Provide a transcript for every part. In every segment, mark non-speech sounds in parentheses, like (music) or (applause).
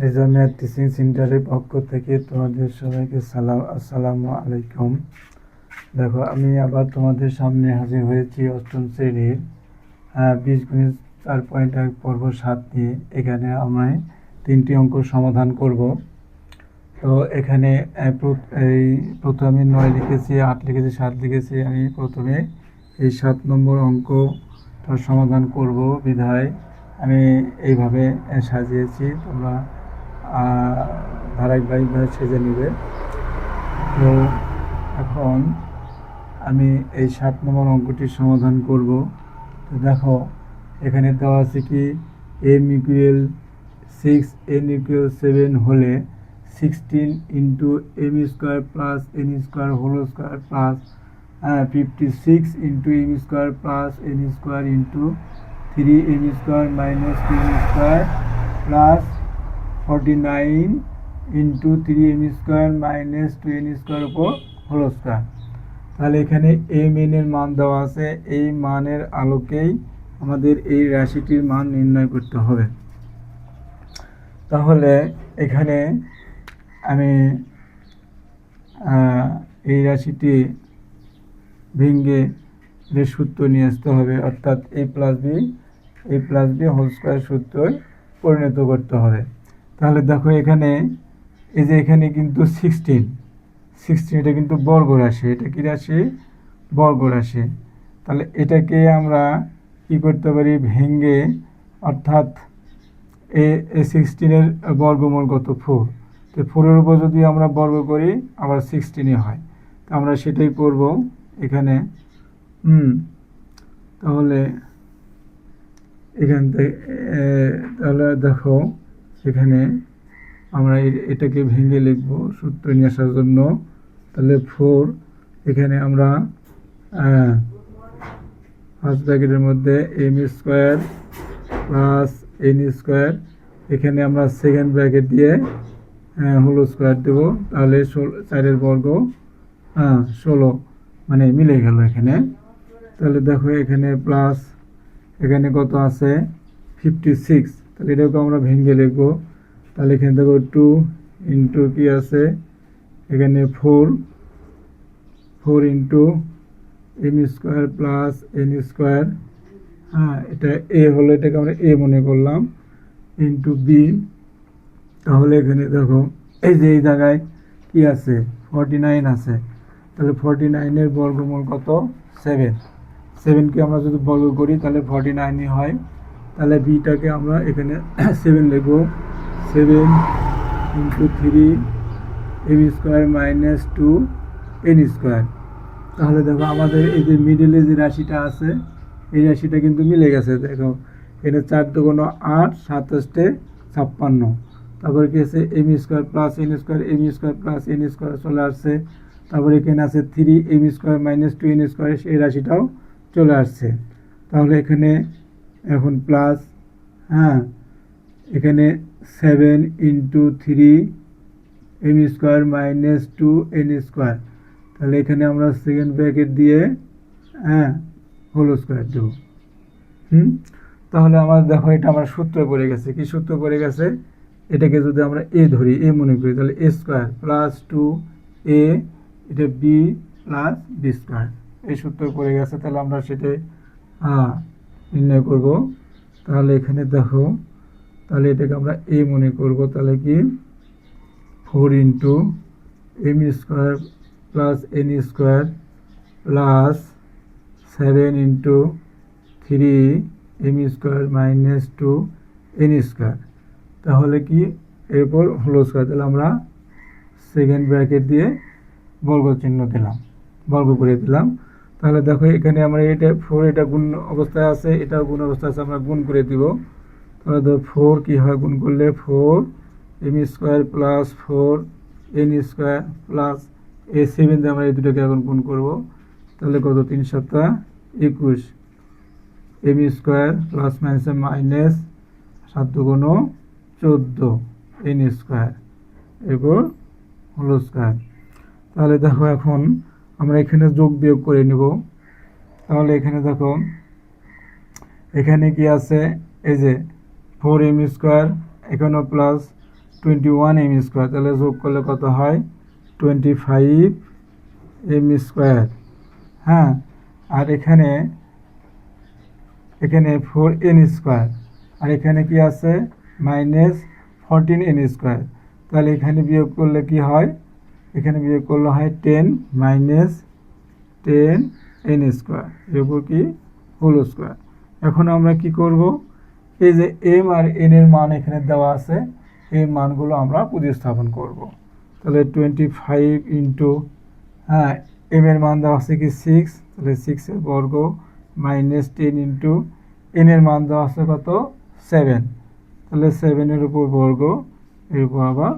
রেজামিয়া teaching সেন্টারের পক্ষ থেকে তোমাদের সবাইকে সালাম, আসসালামু আলাইকুম। দেখো, আমি আবার তোমাদের সামনে হাজির হয়েছি অষ্টম শ্রেণির বিশ বীজগণিত চার পয়েন্ট এক পর্ব সাত নিয়ে। এখানে আমরা তিনটি অঙ্ক সমাধান করব। তো এখানে এই প্রথমে নয় লিখেছি, আট লিখেছি, সাত লিখেছি। আমি প্রথমে এই সাত নম্বর অঙ্কটার সমাধান করব বিধায়। আমি এইভাবে সাজিয়েছি, তোমরা ধারাবাহিকভাবে সেজে নেবে। তো এখন আমি এই সাত নম্বর অঙ্কটির সমাধান করব। তো দেখো, এখানে দেওয়া আছে কি M equal six N equal seven হলে sixteen into M square plus N square whole square plus fifty six into M square plus N square into three M square minus two square plus forty nine into three M square minus two N square উপর whole square তাহলে এখানে M এর মান দেওয়া আছে। এই মানের আলোকেই আমাদের এই রাশিটির মান নির্ণয় করতে হবে। তাহলে এখানে আমি এই রাশিটি ভেঙ্গে যে সূত্র নিয়ে আসতে হবে, অর্থাৎ A plus B A plus B whole square সূত্রই পরিণত করতে হবে। তাহলে দেখো এখানে, এই যে এখানে কিন্তু সিক্সটিন সিক্সটিন এটা কিন্তু বর্গ রাশি, এটা কি রাশি? বর্গ রাশি। তাহলে এটাকে আমরা কি করতে পারি? ভেঙ্গে, অর্থাৎ এ সিক্সটিনের বর্গমূল কত? ফোর তো ফোরের উপর যদি আমরা বর্গ করি, আবার সিক্সটিনই হয়। তো আমরা সেটাই করব এখানে। হুম, তাহলে এখান থেকে তাহলে দেখো এখানে আমরা এটাকে ভেঙে লিখব, সূত্র নিয়ে আসার জন্য। তাহলে ফোর এখানে আমরা ফার্স্ট ব্র্যাকেটের মধ্যে M square plus N square এখানে আমরা সেকেন্ড ব্র্যাকেট দিয়ে হোল স্কোয়ার দেব। তাহলে চারের বর্গ হ্যাঁ ষোলো মানে মিলে গেল এখানে। তাহলে দেখো এখানে প্লাস এখানে কত আছে? ফিফটি সিক্স তাহলে এটাকে আমরা ভেঙে লিখব তাহলে এখানে দেখো টু ইন্টু কি আছে? এখানে four four into M square plus N square হ্যাঁ এটা এ হলো, এটাকে আমরা এ মনে করলাম ইন্টু বি তাহলে এখানে দেখো, এই যে এই জায়গায় কি আছে? ফর্টি নাইন আছে। তাহলে ফর্টি নাইনের বর্গমূল কত? সেভেন সেভেনকে আমরা যদি বর্গ করি, তাহলে ফর্টি নাইনই হয় তাহলে বিটাকে আমরা এখানে (coughs) সেভেন লিখব। Seven into three M square minus two N square তাহলে দেখো আমাদের এই যে মিডিলে যে রাশিটা আছে, এই রাশিটা কিন্তু মিলে গেছে। দেখো, এখানে চার দুগুণ আট, সাতাশটে ছাপ্পান্ন। তারপরে কি আছে? M square plus N square M square plus N square চলে আসছে। তারপরে এখানে আছে three M square minus two N square এই রাশিটাও চলে আসছে। তাহলে এখানে এখন প্লাস হ্যাঁ এখানে seven into three M square minus two N square তাহলে এখানে আমরা সেকেন্ড ব্র্যাকেট দিয়ে হ্যাঁ হোল স্কোয়ার দেবো। হুম? তাহলে আমার দেখো এটা আমার সূত্র পড়ে গেছে। কি সূত্র পড়ে গেছে? এটাকে যদি আমরা এ ধরি এ মনে করি, তাহলে A square plus two A এটা বি প্লাস বি স্কোয়ার এই সূত্র পড়ে গেছে, তাহলে আমরা সেটাই হ্যাঁ নির্ণয় করব। তাহলে এখানে দেখো, তাহলে এটাকে আমরা এ মনে করব। তাহলে কি? Four into M square plus N square plus seven into three M square minus two N square তাহলে কি? এরপর হলো স্কোয়ার তাহলে আমরা সেকেন্ড ব্র্যাকেট দিয়ে বর্গ চিহ্ন দিলাম, বর্গ করে দিলাম। তাহলে দেখো এখানে আমরা এটা ফোর এটা গুণ অবস্থায় আছে, এটাও গুণ অবস্থায় আছে, আমরা গুণ করে দিব। তাহলে ধর ফোর কী হয়? গুণ করলে four M square plus four N square plus এ সেভেন দিয়ে আমরা এই দুটোকে এখন গুণ করব। তাহলে কত? তিন সপ্তাহ একুশ। M square plus minus minus সাত দুগুণ চোদ্দ এন স্কোয়ার এরপর হলো স্কোয়ার তাহলে দেখো এখন আমরা এখানে যোগ বিয়োগ করে নিব। তাহলে এখানে দেখো, এখানে কি আছে? এই যে ফোর এম স্কোয়ার এখানেও plus twenty one M square তাহলে যোগ করলে কত হয়? টোয়েন্টি ফাইভ এম স্কোয়ার হ্যাঁ আর এখানে এখানে ফোর এন স্কোয়ার আর এখানে কি আছে? মাইনাস ফোরটিন এন স্কোয়ার তাহলে এখানে বিয়োগ করলে কি হয়? এখানে বিয়োগ করলে হয় ten minus ten N square, এর উপর কি? Whole square. এখন আমরা কি করব? এই যে এম আর এন এর মান এখানে দেওয়া আছে, এই মানগুলো আমরা প্রতিস্থাপন করব। তাহলে টোয়েন্টি ফাইভ ইন্টু হ্যাঁ এম এর মান দেওয়া আছে কি সিক্স তাহলে সিক্সের বর্গ মাইনাস টেন ইন্টু এন এর মান দেওয়া আছে কত? সেভেন তাহলে সেভেনের উপর বর্গ, এর উপর আবার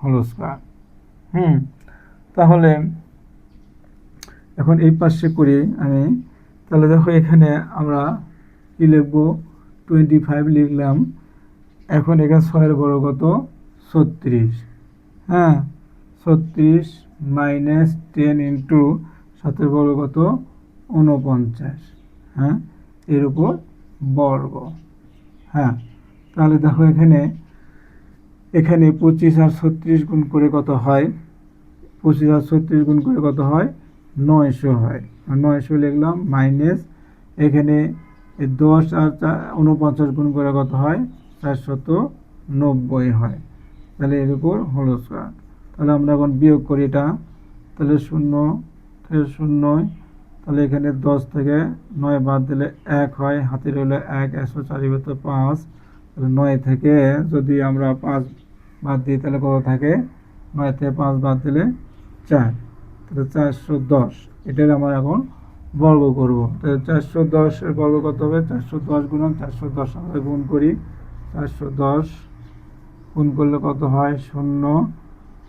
হোল স্কোয়ার। হুম? তাহলে এখন এই পাশে করি আমি। তাহলে দেখো এখানে আমরা কি লিখব? টোয়েন্টি ফাইভ লিখলাম। এখন এখানে ছয়ের বড় কত? ছত্রিশ। হ্যাঁ? ছত্রিশ মাইনাস টেন ইন্টু সাতের বড় কত? উনপঞ্চাশ হ্যাঁ? এর উপর বর্গ। হ্যাঁ? তাহলে দেখো এখানে এখানে পঁচিশ আর ছত্রিশ গুণ করে কত হয়? পঁচিশ আর ছত্রিশ গুণ করে কত হয়? নয়শো হয়। নয়শো লিখলাম মাইনাস এখানে দশ আর উনপঞ্চাশ গুণ করে কত হয়? চারশত নব্বই হয়। তাহলে এর উপর হলো স্কোয়ার তাহলে আমরা এখন বিয়োগ করি এটা। তাহলে শূন্য থেকে শূন্য তাহলে এখানে দশ থেকে নয় বাদ দিলে এক হয়। হাতের হলে এক, একশো চারি তো পাঁচ। তাহলে নয় থেকে যদি আমরা পাঁচ বাদ দিই, তাহলে কত থাকে? নয় থেকে পাঁচ বাদ দিলে চার, তাহলে চারশো দশ। এটার আমরা এখন বর্গ করব। তাহলে চারশো দশের বর্গ কত হবে? চারশো দশ গুণন চারশো দশ আমরা গুণ করি। চারশো দশ গুণ করলে কত হয়? শূন্য।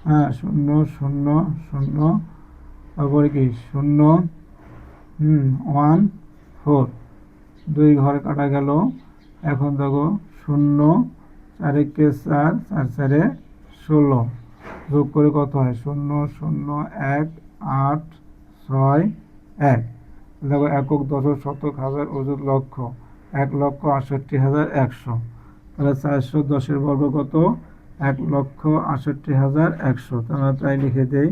হ্যাঁ শূন্য শূন্য শূন্য। তারপরে কি? শূন্য। One, four. দুই ঘর কাটা গেল। এখন দেখো, শূন্য চারেকে চার চার, চারে ষোলো। যোগ করে কত হয়? শূন্য শূন্য, এক, আট, ছয়, এক। দেখো একক দশক শতক হাজার ওজন লক্ষ। এক লক্ষ আটষট্টি হাজার একশো। তাহলে চারশো দশের বর্গ কত? এক লক্ষ আটষট্টি হাজার একশো। তাহলে তাই লিখে দেই,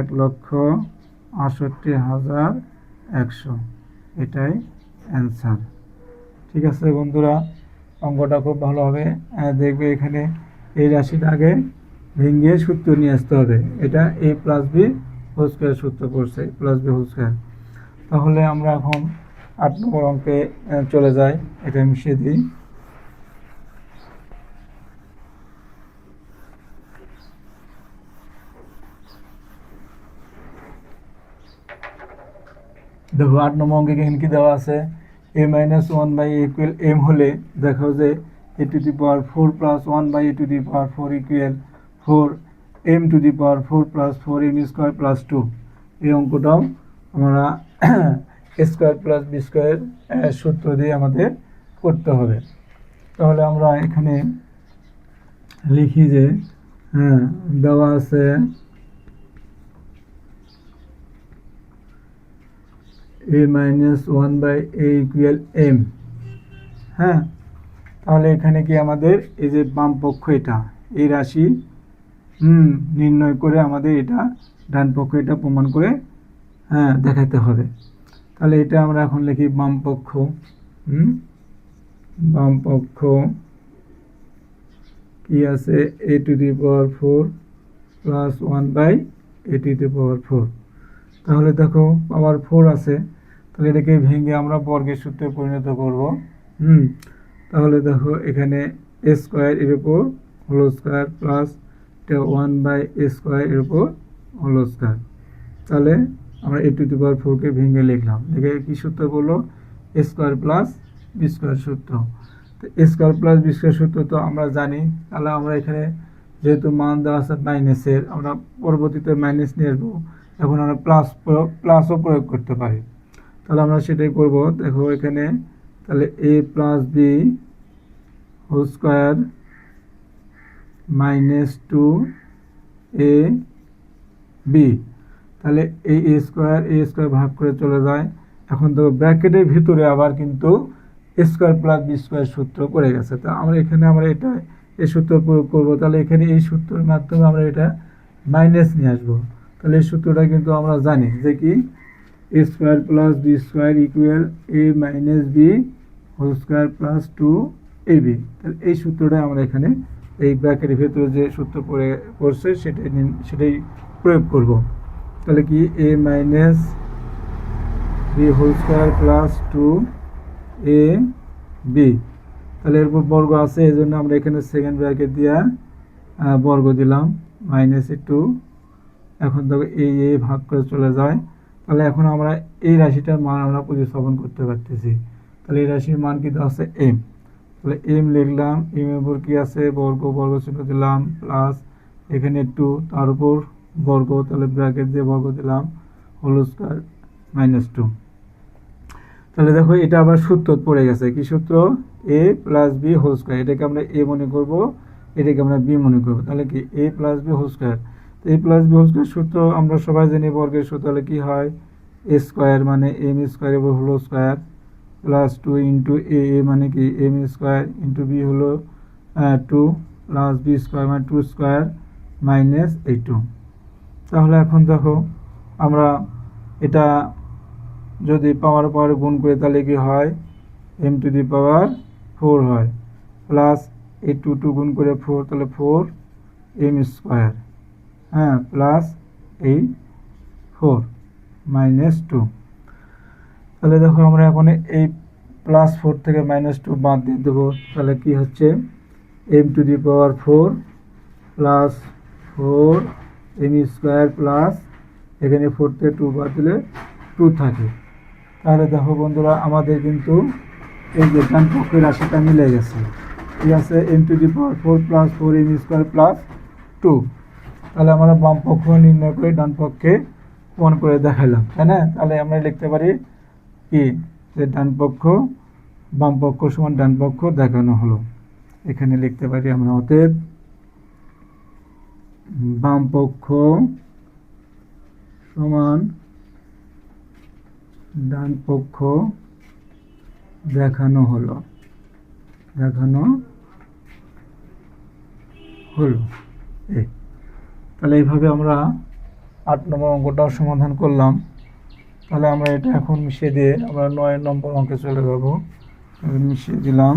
এক লক্ষ আটষট্টি হাজার একশো। এটাই অ্যান্সার। ঠিক আছে বন্ধুরা, অঙ্কটা খুব ভালো হবে। দেখবে এখানে এই রাশিটা আগে ভেঙে সূত্র নিয়ে আসতে হবে। এটা A plus B whole square সূত্র করছে প্লাস বি হোল স্কোয়ার তাহলে আমরা এখন আট নম্বর অঙ্কে চলে যাই। এটা মিশিয়ে দিই। দেখো, আট নম্বর অঙ্কে এখানে কি দেওয়া আছে? A minus one by equal M হলে দেখো যে A to the power four plus one by A to the power four equal four M to the power four plus four M square plus two এই অঙ্কটাও আমরা square plus B square সূত্র দিয়ে আমাদের করতে হবে। তাহলে আমরা এখানে লিখি যে হ্যাঁ দেওয়া আছে A minus one by A equal M হ্যাঁ তাহলে এখানে কি আমাদের, এই যে বাম পক্ষ এটা, এই রাশি হুম, নির্ণয় করে আমাদের এটা ডান পক্ষ এটা প্রমাণ করে হ্যাঁ দেখাতে হবে। তাহলে এটা আমরা এখন লিখি বাম পক্ষ, হুম? বাম পক্ষ কি আছে? A to the power four plus one by A to the power four তাহলে দেখো পাওয়ার ফোর আছে। তাহলে এটাকে ভেঙে আমরা বর্গের সূত্রে পরিণত করব। হুম, তাহলে দেখো, এখানে এ স্কোয়ার এর উপর whole square plus one by square এর উপর হোল স্কোয়ার তাহলে আমরা এ টু দি পাওয়ার ফোরকে ভেঙে লিখলাম। লিখে কী সূত্র বলল? স্কোয়ার প্লাস বি স্কোয়ার সূত্র। তো স্কোয়ার প্লাস বি স্কোয়ার সূত্র তো আমরা জানি। তাহলে আমরা এখানে যেহেতু মান দেওয়া আছে মাইনাসের আমরা পরবর্তীতে মাইনাস নিয়ে আসব। এখন আমরা প্লাস প্লাসও প্রয়োগ করতে পারি। তাহলে আমরা সেটাই করব। দেখো এখানে তাহলে A plus B whole square minus two A B তাহলে এই এ স্কোয়ার এ স্কোয়ার ভাগ করে চলে যায়। এখন তো ব্র্যাকেটের ভিতরে আবার কিন্তু স্কোয়ার প্লাস বি স্কোয়ার সূত্র করে গেছে। তা আমরা এখানে আমরা এটা এই সূত্র প্রয়োগ করব। তাহলে এখানে এই সূত্রের মাধ্যমে আমরা এটা মাইনাস নিয়ে আসব। তাহলে এই সূত্রটা কিন্তু আমরা জানি যে কি? A square plus B square equal A minus B whole square plus two A B তাহলে এই সূত্রটা আমরা এখানে এই ব্র্যাকেটের ভেতরে যে সূত্র পড়ে, পড়ছে, সেটাই সেটাই প্রয়োগ করব। তাহলে কি A minus B whole square plus two A B তাহলে এরপর বর্গ আছে এই জন্য আমরা এখানে সেকেন্ড ব্র্যাকেট দিয়া বর্গ দিলাম মাইনাস এ টু এখন দেখো এই এ ভাগ করে চলে যায়। তাহলে এখন আমরা এই রাশিটার মান আমরা প্রতিস্থাপন করতে পারতেছি। তাহলে এই রাশির মান কিন্তু আছে এম তাহলে এম লিখলাম, এম এর উপর কি আছে? বর্গ বর্গ চিহ্ন দিলাম প্লাস এখানে টু তার উপর বর্গ, তাহলে ব্র্যাকেট দিয়ে বর্গ দিলাম হোল স্কোয়ার মাইনাস টু তাহলে দেখো এটা আবার সূত্র পড়ে গেছে। কি সূত্র? A plus B whole square এটাকে আমরা এ মনে করব, এটাকে আমরা বি মনে করব। তাহলে কি? A plus B whole square তো A plus B whole square সূত্র আমরা সবাই জানি বর্গের সূত্র, তাহলে কি হয়? এ স্কোয়ার মানে এম স্কোয়ার এবং whole square plus two into A A মানে কি? এম স্কোয়ার ইন্টু বি হলো টু প্লাস বি স্কোয়ার মানে টু স্কোয়ার মাইনাস এই টু তাহলে এখন দেখো, আমরা এটা যদি পাওয়ার পাওয়ারে গুণ করে তাহলে কি হয়? M to the power four হয়। প্লাস এই টু টু গুণ করে ফোর তাহলে ফোর এম স্কোয়ার হ্যাঁ প্লাস এই ফোর মাইনাস টু তাহলে দেখো আমরা এখন এই প্লাস ফোর থেকে মাইনাস টু বাদ দিয়ে দেবো। তাহলে কি হচ্ছে? M to the power four plus four M square plus এখানে ফোর থেকে টু বাদ দিলে টু থাকে। তাহলে দেখো বন্ধুরা, আমাদের কিন্তু এই যে ডান রাশিটা মিলে গেছে। ঠিক আছে? M to the power four plus four M square plus two তাহলে আমরা বাম পক্ষ নির্ণয় করে ডান পক্ষে করে দেখালাম। তাই না? তাহলে আমরা লিখতে পারি কি? যে ডান পক্ষ, বাম পক্ষ সমান ডান পক্ষ দেখানো হলো। এখানে লিখতে পারি আমরা অতএব বাম পক্ষ সমান ডান পক্ষ দেখানো হলো। দেখানো হলো। এই তাহলে এইভাবে আমরা আট নম্বর অঙ্কটাও সমাধান করলাম। তাহলে আমরা এটা এখন মিশিয়ে দিয়ে আমরা নয় নম্বর অঙ্কে চলে যাব। মিশিয়ে দিলাম।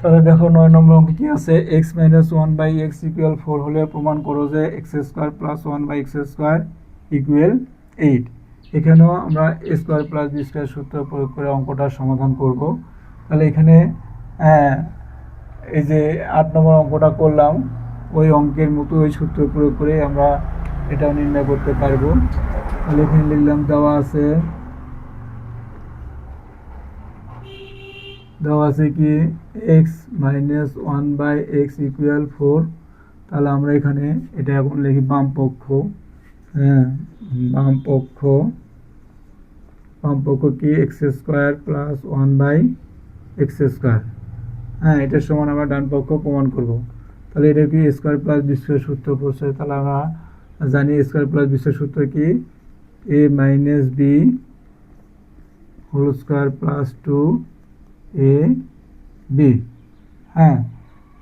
তাহলে দেখো নয় নম্বর অঙ্কে কি আছে? X minus one by X equal four হলে প্রমাণ করো যে X square plus one by X square equal eight এখানেও আমরা স্কোয়ার প্লাস বি স্কোয়ার সূত্র প্রয়োগ করে অঙ্কটার সমাধান করব। তাহলে এখানে এই যে আট নম্বর অঙ্কটা করলাম, ওই অঙ্কের মতো ওই সূত্র প্রয়োগ করে আমরা এটা নির্ণয় করতে পারব। তাহলে এখানে লিখলাম, দেওয়া আছে দেওয়া আছে কি X minus one by X equal four তাহলে আমরা এখানে এটা এখন লিখি বাম পক্ষ হ্যাঁ বাম পক্ষ বাম পক্ষ কি X square plus one by X square হ্যাঁ এটার সমান আমরা ডান পক্ষ প্রমাণ করব। তাহলে এটা কি স্কোয়ার প্লাস বিশ্বের সূত্র পড়ছে? তাহলে আমরা জানি স্কোয়ার প্লাস বিশ্বের সূত্র কি? A minus B whole square plus two A B হ্যাঁ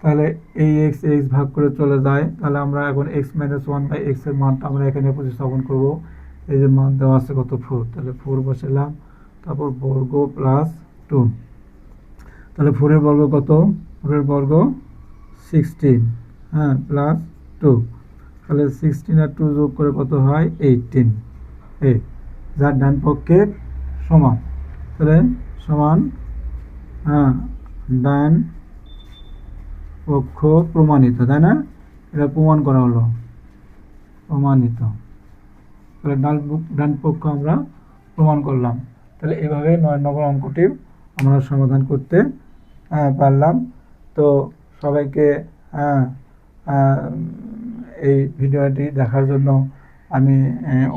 তাহলে এই এক্স এক্স ভাগ করে চলে যায়। তাহলে আমরা এখন এক্স মাইনাস ওয়ান বাই এক্সের মানটা আমরা এখানে প্রতিস্থাপন করব। এই যে মান দেওয়া আছে কত? ফোর তাহলে ফোর বসালাম, তারপর বর্গ প্লাস টু তাহলে ফোরের বর্গ কত? ফোরের বর্গ সিক্সটিন হ্যাঁ প্লাস টু তাহলে সিক্সটিন আর টু যোগ করে কত হয়? এইটিন এ, যার ডান পক্ষের সমান। তাহলে সমান হ্যাঁ ডান পক্ষ প্রমাণিত, তাই না? এটা প্রমাণ করা হলো। প্রমাণিত। তাহলে ডান ডান পক্ষ আমরা প্রমাণ করলাম। তাহলে এভাবে নয় নম্বর অঙ্কটি আমরা সমাধান করতে পারলাম। তো সবাইকে আহ, এই ভিডিওটি দেখার জন্য আমি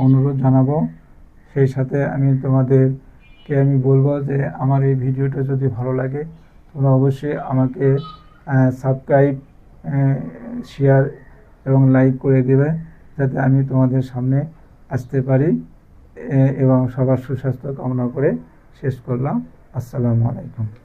অনুরোধ জানাব। সেই সাথে আমি তোমাদেরকে আমি বলব যে আমার এই ভিডিওটা যদি ভালো লাগে তোমরা অবশ্যই আমাকে সাবস্ক্রাইব শেয়ার এবং লাইক করে দেবে যাতে আমি তোমাদের সামনে আসতে পারি এবং সবার সুস্বাস্থ্য কামনা করে শেষ করলাম। আসসালামু আলাইকুম।